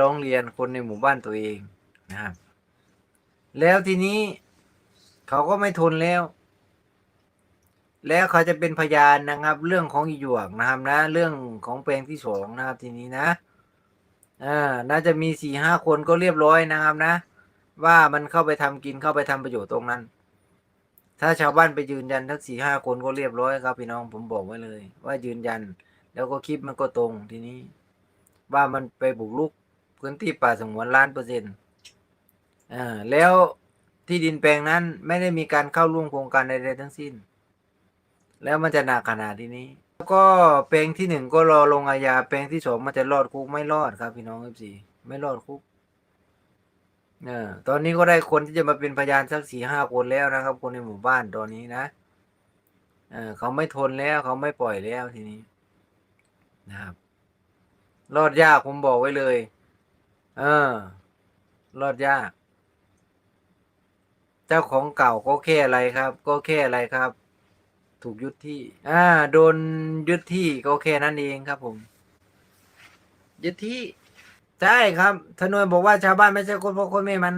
ร้องเรียนคนในหมู่บ้านตัวเองนะครับ แล้วทีนี้เขาก็ไม่ทนแล้ว แล้วเขาจะเป็นพยานนะครับ เรื่องของอีหยวกนะครับนะ เรื่องของแปลงที่สองนะครับ ทีนี้นะอ่าน่าจะมีสี่ห้าคนก็เรียบร้อยนะครับนะ ว่ามันเข้าไปทำกินเข้าไปทำประโยชน์ตรงนั้น ถ้าชาวบ้านไปยืนยันทั้งสี่ห้าคนก็เรียบร้อยครับพี่น้องผมบอกไว้เลย ว่ายืนยัน แล้วก็คลิปมันก็ตรงทีนี้ ว่ามันไปบุกรุก พื้นที่ป่าสงวนล้านเปอร์เซ็นต์อ่าแล้วที่ดินแปลงนั้นไม่ได้มีการเข้าร่วมโครงการใดๆทั้งสิ้น แล้วมันจะหนักขนาดที่นี้ แล้วก็แปลงที่หนึ่งก็รอลงอาญาแปลงที่สองมันจะรอดคุกไม่รอดครับ พี่น้องเอฟซีไม่รอดคุกเออตอนนี้ก็ได้คนที่จะมาเป็นพยานสักสี่ห้าคนแล้วนะครับ คนในหมู่บ้านตอนนี้นะเออเขาไม่ทนแล้วเขาไม่ปล่อยแล้วทีนี้นะครับ รอดยากผมบอกไว้เลย เออ รอดยาก เจ้าของเก่าก็แค่อะไรครับ ก็แค่อะไรครับ ถูกยึดที่ อ่า โดนยึดที่ก็แค่นั้นเองครับ ผม ยึดที่ ใช่ครับทนวยบอกว่าชาวบ้านไม่ใช่คนพ่อคนแม่มัน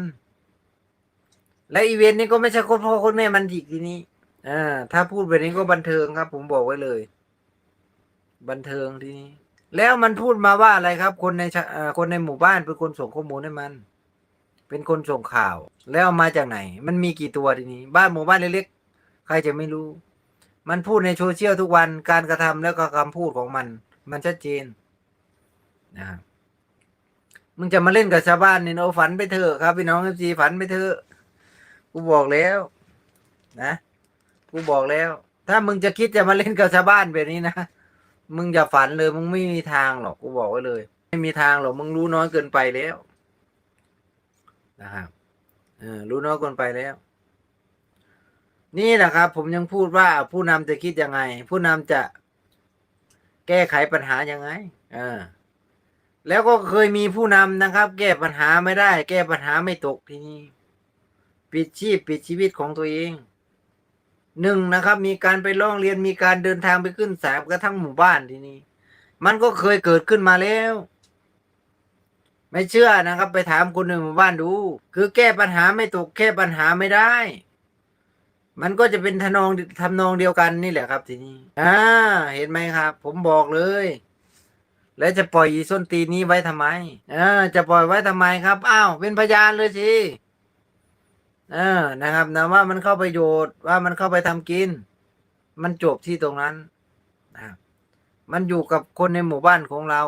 และอีเวนต์นี้ก็ไม่ใช่คนพ่อคนแม่มันอีกทีนี้อ่าถ้าพูดแบบนี้ก็บันเทิงครับ ผมบอกไว้เลย บันเทิงทีนี้ แล้วมันพูดมาว่าอะไรครับ คนในชะเอ่อคนในหมู่บ้านเป็นคนส่งข้อมูลให้มัน เป็นคนส่งข่าว แล้วมาจากไหน มันมีกี่ตัวทีนี้ บ้านหมู่บ้านเล็กๆใครจะไม่รู้ มันพูดในโซเชียลทุกวันการกระทำแล้วก็คำพูดของมัน มันชัดเจนนะครับมึงจะมาเล่นกับชาวบ้านนี่เนาะฝันไปเถอะครับพี่น้องเอฟซีฝันไปเถอะกูบอกแล้ว นะกูบอกแล้ว ถ้ามึงจะคิดจะมาเล่นกับชาวบ้านแบบนี้นะ มึงอย่าฝันเลย มึงไม่มีทางหรอกกูบอกไว้เลย ไม่มีทางหรอกมึงรู้น้อยเกินไปแล้วนะครับเออรู้น้อยเกินไปแล้ว นี่แหละครับ ผมยังพูดว่าผู้นำจะคิดยังไง ผู้นำจะแก้ไขปัญหายังไงเออแล้วก็เคยมีผู้นำนะครับ แก้ปัญหาไม่ได้ แก้ปัญหาไม่ตกทีนี้ปิดชีพปิดชีวิตของตัวเอง หนึ่งนะครับ มีการไปร้องเรียนมีการเดินทางไปขึ้นศาลกระทั่งหมู่บ้านทีนี้ มันก็เคยเกิดขึ้นมาแล้ว ไม่เชื่อนะครับ ไปถามคนในหมู่บ้านดู คือแก้ปัญหาไม่ตกแก้ปัญหาไม่ได้ มันก็จะเป็นทนองทำนองเดียวกันนี่แหละครับทีนี้ อ่า เห็นไหมครับ ผมบอกเลย แล้วจะปล่อยอีส้นตีนนี้ไว้ทำไมอ่าจะปล่อยไว้ทำไมครับ อ้าว เป็นพยานเลยสิ เออนะครับนะว่ามันเข้าประโยชน์ว่ามันเข้าไปทำกิน มันจบที่ตรงนั้นนะครับมันอยู่กับคนในหมู่บ้านของเรา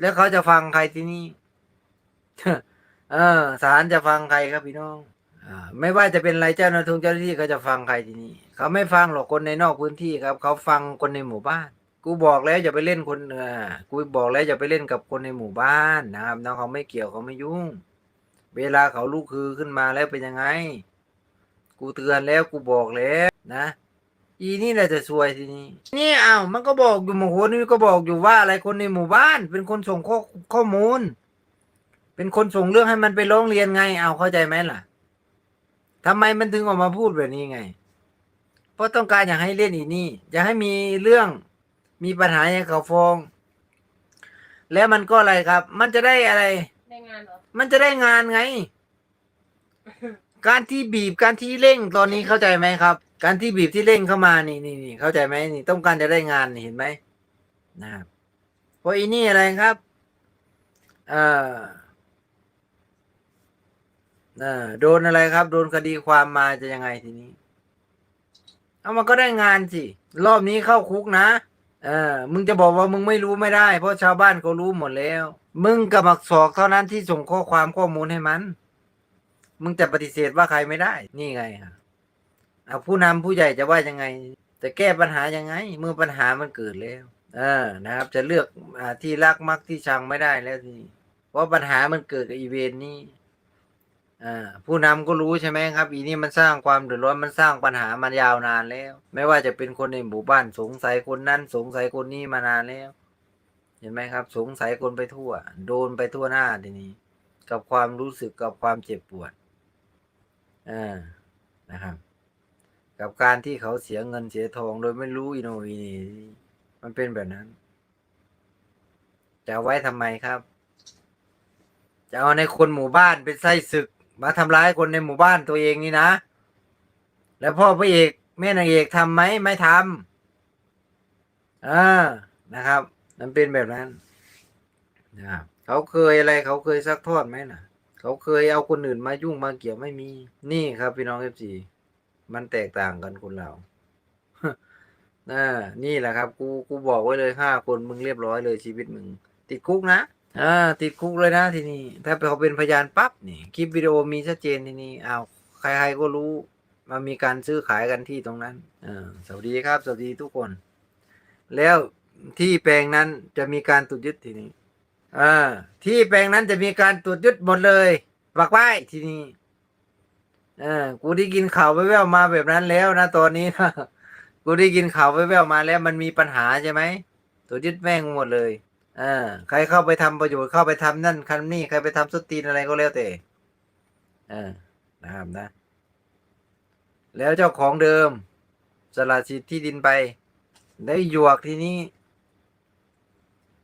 แล้วเขาจะฟังใครที่นี่เออศาลจะฟังใครครับพี่น้องอ่าไม่ว่าจะเป็นไรเจ้าหน้าที่เจ้าหน้าที่เขาจะฟังใครทีนี้เขาไม่ฟังหรอกคนในนอกพื้นที่ครับ เขาฟังคนในหมู่บ้าน กูบอกแล้วอย่าไปเล่นคนเออกูบอกแล้วอย่าไปเล่นกับคนในหมู่บ้านนะครับน้องเขาไม่เกี่ยวเขาไม่ยุ่ง เวลาเขาลุกคือขึ้นมาแล้วเป็นยังไง กูเตือนแล้วกูบอกแล้วนะ อีนี่แหละจะซวยทีนี้ นี่อ้าวมันก็บอกอยู่โมโหนี่ก็บอกอยู่ว่าอะไรคนในหมู่บ้าน เป็นคนส่งข้อข้อมูล เป็นคนส่งเรื่องให้มันไปร้องเรียนไง เอาเข้าใจไหมล่ะทำไมมันถึงออกมาพูดแบบนี้ไง เพราะต้องการอยากให้เล่นอีนี่อยากให้มีเรื่องมีปัญหาให้เขาฟ้อง แล้วมันก็อะไรครับ มันจะได้อะไร ได้งานเหรอ มันจะได้งานไง การที่บีบการที่เร่งตอนนี้เข้าใจไหมครับ การที่บีบที่เร่งเข้ามานี่นี่นี่เข้าใจไหมนี่ต้องการจะได้งานนี่เห็นไหมนะครับเพราะอีนี่อะไรครับเอ่อเออโดนอะไรครับ โดนคดีความมาจะยังไงทีนี้ เอามันก็ได้งานสิ รอบนี้เข้าคุกนะ เออ มึงจะบอกว่ามึงไม่รู้ไม่ได้ เพราะชาวบ้านเขารู้หมดแล้ว มึงกับมักศอกเท่านั้นที่ส่งข้อความข้อมูลให้มัน มึงจะปฏิเสธว่าใครไม่ได้ นี่ไงครับเอาผู้นำผู้ใหญ่จะว่ายังไง จะแก้ปัญหายังไง เมื่อปัญหามันเกิดแล้ว เออนะครับ จะเลือกอที่รักมักที่ชังไม่ได้แล้วทีนี้เพราะปัญหามันเกิดกับอีเวนต์นี้ อ่าผู้นำก็รู้ใช่ไหมครับ อีนี่มันสร้างความเดือดร้อนมันสร้างปัญหามันยาวนานแล้ว ไม่ว่าจะเป็นคนในหมู่บ้านสงสัยคนนั้นสงสัยคนนี้มานานแล้ว เห็นไหมครับ สงสัยคนไปทั่ว โดนไปทั่วหน้าทีนี้ กับความรู้สึกกับความเจ็บปวดอ่านะครับ กับการที่เขาเสียเงินเสียทอง โดยไม่รู้อินโนอีนี่มันเป็นแบบนั้น จะไว้ทำไมครับ จะเอาในคนหมู่บ้านเป็นไส้ศึก มาทำร้ายคนในหมู่บ้านตัวเองนี่นะ แล้วพ่อพระเอกแม่นางเอกทำไหมไม่ทำอ่านะครับ มันเป็นแบบนั้นนะครับเขาเคยอะไรเขาเคยซักทอดไหมนะเขาเคยเอาคนอื่นมายุ่งมาเกี่ยวไม่มี นี่ครับพี่น้องเอฟซีมันแตกต่างกันคนเราน่านี่แหละครับ กู กูบอกไว้เลยห้าคนมึงเรียบร้อยเลยชีวิตมึง ติดคุกนะ อ่าติดคุกเลยนะทีนี้ถ้าเขาเป็นพยานปั๊บนี่คลิปวิดีโอมีชัดเจนทีนี้อ้าวใครๆก็รู้มันมีการซื้อขายกันที่ตรงนั้นอ่าสวัสดีครับ สวัสดีทุกคน แล้วที่แปลงนั้นจะมีการตรวจยึดทีนี้อ่าที่แปลงนั้นจะมีการตรวจยึดหมดเลยบักไว้ทีนี้ออกูได้กินข่าวแว่วๆมาแบบนั้นแล้วนะตอนนี้นะกูได้ยินข่าวแว่วๆมาแล้ว มันมีปัญหาใช่ไหมตัวยึดแม่งหมดเลย อ่าใครเข้าไปทำประโยชน์เข้าไปทำนั่นคันนี่ใครไปทำสตีนอะไรก็แล้วแต่อ่านะครับนะ แล้วเจ้าของเดิมสละสิทธิ์ที่ดินไป ได้หยวกทีนี้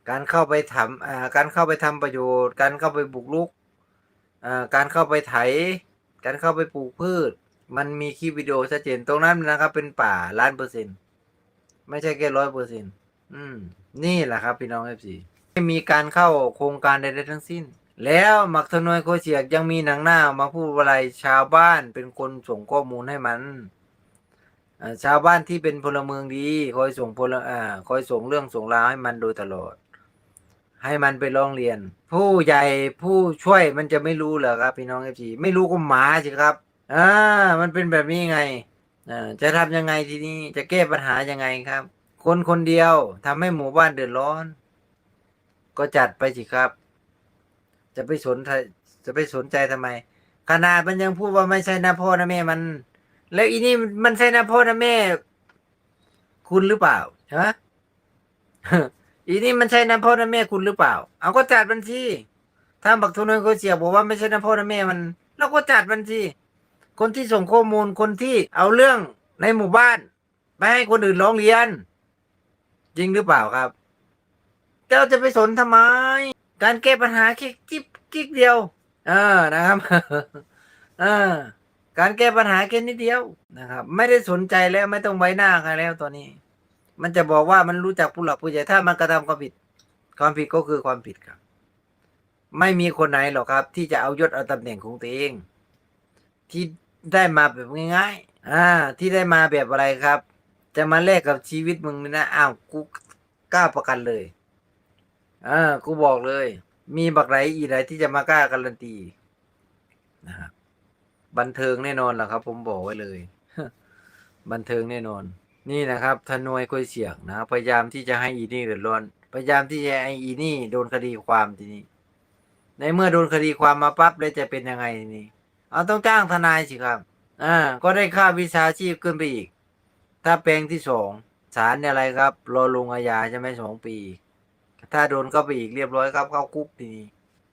การเข้าไปทำอ่าการเข้าไปทำประโยชน์ การเข้าไปบุกรุกอ่าการเข้าไปไถ การเข้าไปปลูกพืช มันมีคลิปวิดีโอชัดเจนตรงนั้นนะครับ เป็นป่าล้านเปอร์เซ็นต์ไม่ใช่แค่ร้อยเปอร์เซ็นต์อืม นี่แหละครับพี่น้องเอฟซีไม่มีการเข้าโครงการใดๆทั้งสิ้น แล้วมักทนวยโคเชียกยังมีหนังหน้ามาพูดอะไรชาวบ้านเป็นคนส่งข้อมูลให้มันชาวบ้านที่เป็นพลเมืองดี คอยส่งพลอ่าคอยส่งเรื่องส่งราวให้มันโดยตลอด ให้มันไปร้องเรียน ผู้ใหญ่ผู้ช่วยมันจะไม่รู้เหรอครับ พี่น้องเอฟซีไม่รู้ก็หมาสิครับอ่ามันเป็นแบบนี้ไงอ่าจะทำยังไงทีนี้จะแก้ปัญหายังไงครับ คนคนเดียวทำให้หมู่บ้านเดือดร้อน ก็จัดไปสิครับ จะไปสนจะไปสนใจทำไม ขนาดมันยังพูดว่าไม่ใช่นะพ่อนะแม่มัน แล้วอีนี่มันใช่นะพ่อนะแม่ คุณหรือเปล่าฮะอีนี่มันใช่นะพ่อนะแม่คุณหรือเปล่า เอาก็จัดบัญชีถ้าบักทุนนก็เสียบอกว่าไม่ใช่นะพ่อนะแม่มันเราก็จัดบัญชี คนที่ส่งข้อมูลคนที่เอาเรื่องในหมู่บ้านไปให้คนอื่นร้องเรียน จริงหรือเปล่าครับเจ้าจะไปสนทำไม การแก้ปัญหาแค่จิ๊บกิ๊กเดียว เออนะครับ เออ การแก้ปัญหาแค่นิดเดียวนะครับ ไม่ได้สนใจแล้วไม่ต้องไว้หน้าใครแล้วตอนนี้ มันจะบอกว่ามันรู้จักผู้หลักผู้ใหญ่ถ้ามันกระทำความผิด ความผิดก็คือความผิดครับ ไม่มีคนไหนหรอกครับ ที่จะเอายศเอาตำแหน่งของตัวเอง ที่ได้มาแบบง่ายๆ อ่า ที่ได้มาแบบอะไรครับ จะมาแลกกับชีวิตมึงนี่นะอ้าวกูกล้าประกันเลยอ่ากูบอกเลย มีบักไรอีไรที่จะมากล้าการันตีนะครับบันเทิงแน่นอนแหละครับ ผมบอกไว้เลย บันเทิงแน่นอน นี่นะครับทนวยคุยเสียกนะพยายามที่จะให้อีนี่เดือดร้อนพยายามที่จะให้อีนี่โดนคดีความทีนี้ ในเมื่อโดนคดีความมาปั๊บแล้วจะเป็นยังไงทีนี้เอาต้องจ้างทนายสิครับ อ่า ก็ได้ค่าวิชาชีพขึ้นไปอีก ถ้าแปลงที่สองศาลเนี่ยอะไรครับ รอลงอาญาใช่ไหมสองปี ถ้าโดนเข้าไปอีกเรียบร้อยครับเข้าคุกทีนี้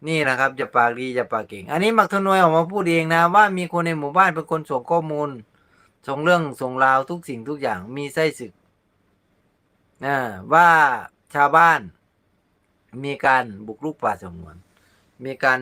นี่นะครับจะปากดีจะปากเก่ง อันนี้มักทนวยออกมาพูดเองนะ ว่ามีคนในหมู่บ้านเป็นคนส่งข้อมูล ส่งเรื่องส่งราวทุกสิ่งทุกอย่างมีไส้ศึกอ่าว่าชาวบ้านมีการบุกรุกป่าสงวน มีการ